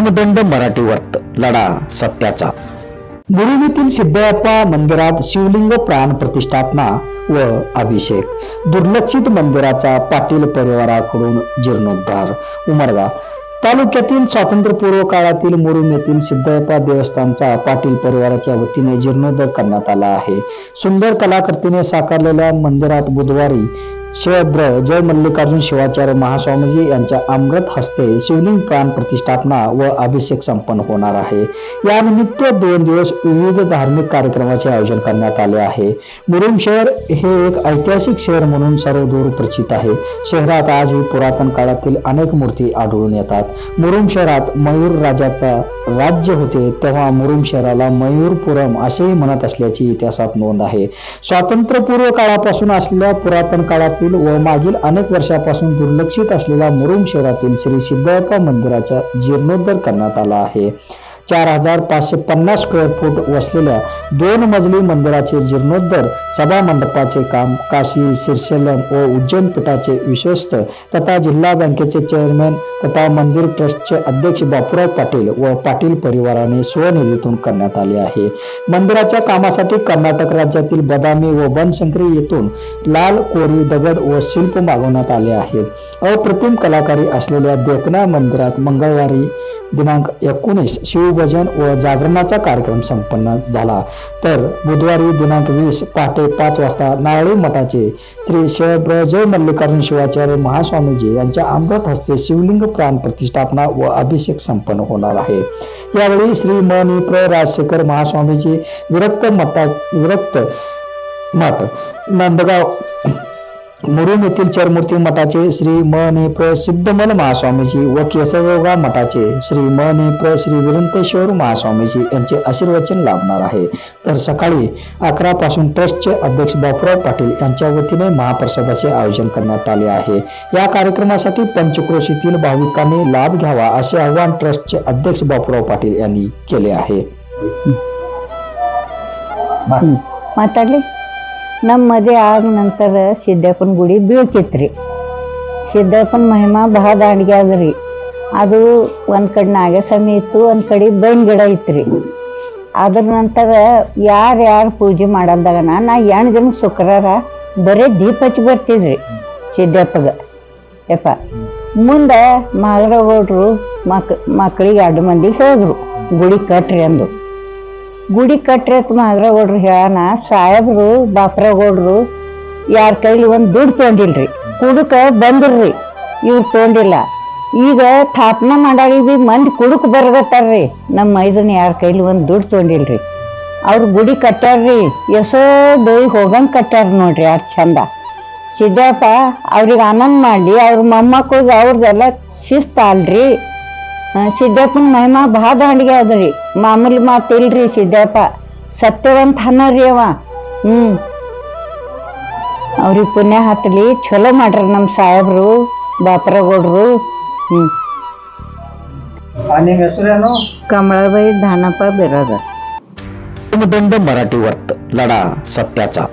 दंड मराठी वर्त लढा सत्याचा. गुरुवीतील येथील सिद्धयप्पा मंदिरात शिवलिंग प्राण प्रतिष्ठापना व अभिषेक. दुर्लक्षित मंदिराचा पाटील परिवाराकडून जीर्णोद्धार. उमरगा. तालुक्यातील स्वातंत्र्यपूर्व काळातील मुरुम येथील सिद्धयप्पा देवस्थानचा पाटील परिवाराच्या वतीने जीर्णोद्धार करण्यात आला आहे. सुंदर कलाकृतीने साकारलेल्या मंदिरात बुधवारी शिवब्र जय मल्लिकार्जुन शिवाचार्य महास्वामीजी यांच्या अमृत हस्ते शिवलिंग प्राण प्रतिष्ठापना व अभिषेक संपन्न होणार आहे. यानिमित्त दोन दिवस विविध धार्मिक कार्यक्रमाचे आयोजन करण्यात आले आहे. मुरुम शहर हे एक ऐतिहासिक शहर म्हणून सर्वदूर प्रचित आहे. शहरात आजही पुरातन काळातील अनेक मूर्ती आढळून येतात. मुरुम शहरात मयूर राजाचा राज्य होते तेव्हा मुरुम शहराला मयूरपुरम असेही म्हणत असल्याची इतिहासात नोंद आहे. स्वातंत्र्यपूर्व काळापासून असलेल्या पुरातन काळातील व मागील अनेक वर्षापासून दुर्लक्षित असलेल्या मुरुम शहरातील श्री सिद्धप्पा मंदिराचा जीर्णोद्धार करण्यात आला आहे. चार हजार पाचशे पन्नास स्क्वेअर फूट वसलेल्या दोन मजली मंदिराचे जीर्णोद्धार सभा मंडपाचे काम काशी सिरसेलम व उज्जैन पीठाचे विश्वस्त तथा जिल्हा बँकेचे चेअरमॅन तथा मंदिर ट्रस्टचे अध्यक्ष बापूराव पाटील व पाटील परिवाराने स्वनिधीतून करण्यात आले आहे. मंदिराच्या कामासाठी कर्नाटक राज्यातील बदामी व बनशंकरी येथून लाल कोरी दगड व शिल्प मागवण्यात आले आहेत. अप्रतिम कलाकारी असलेल्या देतना मंदिरात मंगळवारी दिनांक एकोणीस शिवभजन व जागरणाचा कार्यक्रम संपन्न झाला. तर बुधवारी दिनांक वीस पहाटे पाच वाजता नारळी मठाचे श्री शिवब्रज जय मल्लिकार्जुन शिवाचार्य महास्वामीजी यांच्या अमृत हस्ते शिवलिंग प्राण प्रतिष्ठापना व अभिषेक संपन्न होणार आहे. यावेळी श्री म प्र राजशेखर महास्वामीजी विरक्त मठा विरक्त मठ नंदगाव मुरुम येथील चरमूर्ती मठाचे श्री मने प्र सिद्धमल महास्वामीजी व केसवयोगा मठाचे श्री म नि प्र श्री विरंतेश्वर महास्वामीजी यांचे आशीर्वचन लाभणार आहे. तर सकाळी अकरा पासून ट्रस्टचे अध्यक्ष बापराव पाटील यांच्या वतीने महाप्रसादाचे आयोजन करण्यात आले आहे. या कार्यक्रमासाठी पंचक्रोशीतील भाविकांनी लाभ घ्यावा असे आवाहन ट्रस्टचे अध्यक्ष बापराव पाटील यांनी केले आहे. माताडले ನಮ್ಮ ಮದುವೆ ಆದ ನಂತರ ಸಿದ್ದಪ್ಪನ ಗುಡಿ ಬೀಳ್ತಿತ್ರಿ. ಸಿದ್ದಪ್ಪನ ಮಹಿಮಾ ಬಹಳ ದಾಂಡಿಗೆ ಆದ್ರಿ. ಅದು ಒಂದು ಕಡೆ ನಾಗಸ್ವಾಮಿ ಇತ್ತು, ಒಂದು ಕಡೆ ಬೈನ್ ಗಿಡ ಇತ್ರಿ. ಅದ್ರ ನಂತರ ಯಾರು ಯಾರು ಪೂಜೆ ಮಾಡಲ್ದಾಗ ನಾ ಎಂಟು ದಿನ ಶುಕ್ರವಾರ ಬರೀ ದೀಪ ಹಚ್ಚಿ ಬರ್ತಿದ್ರಿ ಸಿದ್ದಪ್ಪಗ. ಯಪ್ಪ, ಮುಂದೆ ಮಾಗರಗೌಡ್ರು ಮಕ್ ಮಕ್ಕಳಿಗೆ ಎರಡು ಮಂದಿಗೆ ಹೇಳಿದ್ರು ಗುಡಿ ಕಟ್ರಿ ಅಂದು. ಗುಡಿ ಕಟ್ಟ್ರತ್ ಮಾದ್ರಗೌಡ್ರು ಹೇಳೋಣ ಸಾಹೇಬ್ರು ಬಾಪ್ರಗೌಡ್ರು ಯಾರ ಕೈಲಿ ಒಂದು ದುಡ್ಡು ತೊಗೊಂಡಿಲ್ರಿ. ಕುಡುಕ ಬಂದ್ರಿ ಇವ್ರು ತೊಗೊಂಡಿಲ್ಲ. ಈಗ ಸ್ಥಾಪನೆ ಮಾಡಾಗ ಮಂದಿ ಕುಡುಕ್ ಬರ್ಗತ್ತಾರ್ರಿ ನಮ್ಮ ಮೈದನ್ ಯಾರ ಕೈಲಿ ಒಂದು ದುಡ್ಡು ತೊಗೊಂಡಿಲ್ರಿ. ಅವ್ರು ಗುಡಿ ಕಟ್ಟಾರ್ರಿ ಎಸೋ ಬೇಯಿ ಹೋಗಂಗೆ ಕಟ್ಟಾರ ನೋಡ್ರಿ ಯಾರು ಚಂದ. ಸಿದ್ದಪ್ಪ ಅವ್ರಿಗೆ ಆನಂದ ಮಾಡಿ ಅವ್ರ ಮೊಮ್ಮಕ್ಕಳಿಗೆ ಅವ್ರದ್ದೆಲ್ಲ ಶಿಸ್ತು ಅಲ್ರಿ ಆ, ಸಿದ್ದಪ್ಪನ ಮಹಿಮ ಭಾಳ ದಾಂಡಿಗೆ ಅದ ರೀ. ಮಾಮೂಲಿ ಮಾತಿಲ್ರಿ ಸಿದ್ದಪ್ಪ. ಸತ್ಯವಂತ ಅನ್ನರಿ ಅವ. ಹ್ಞೂ ಅವ್ರಿಗೆ ಪುಣ್ಯ ಹತ್ತಲಿ ಚಲೋ ಮಾಡ್ರಿ ನಮ್ಮ ಸಾಹೇಬ್ರು ಬಾಪರಗೌಡ್ರು. ಹ್ಞೂ ನಿಮ್ಮ ಕಮಳಬಾಯಿ ದಾನಪ್ಪ ಬಿರೋದ. ಮರಾಠಿ ವರ್ತ್ ಲಡಾ ಸತ್ಯಾಚಾರ.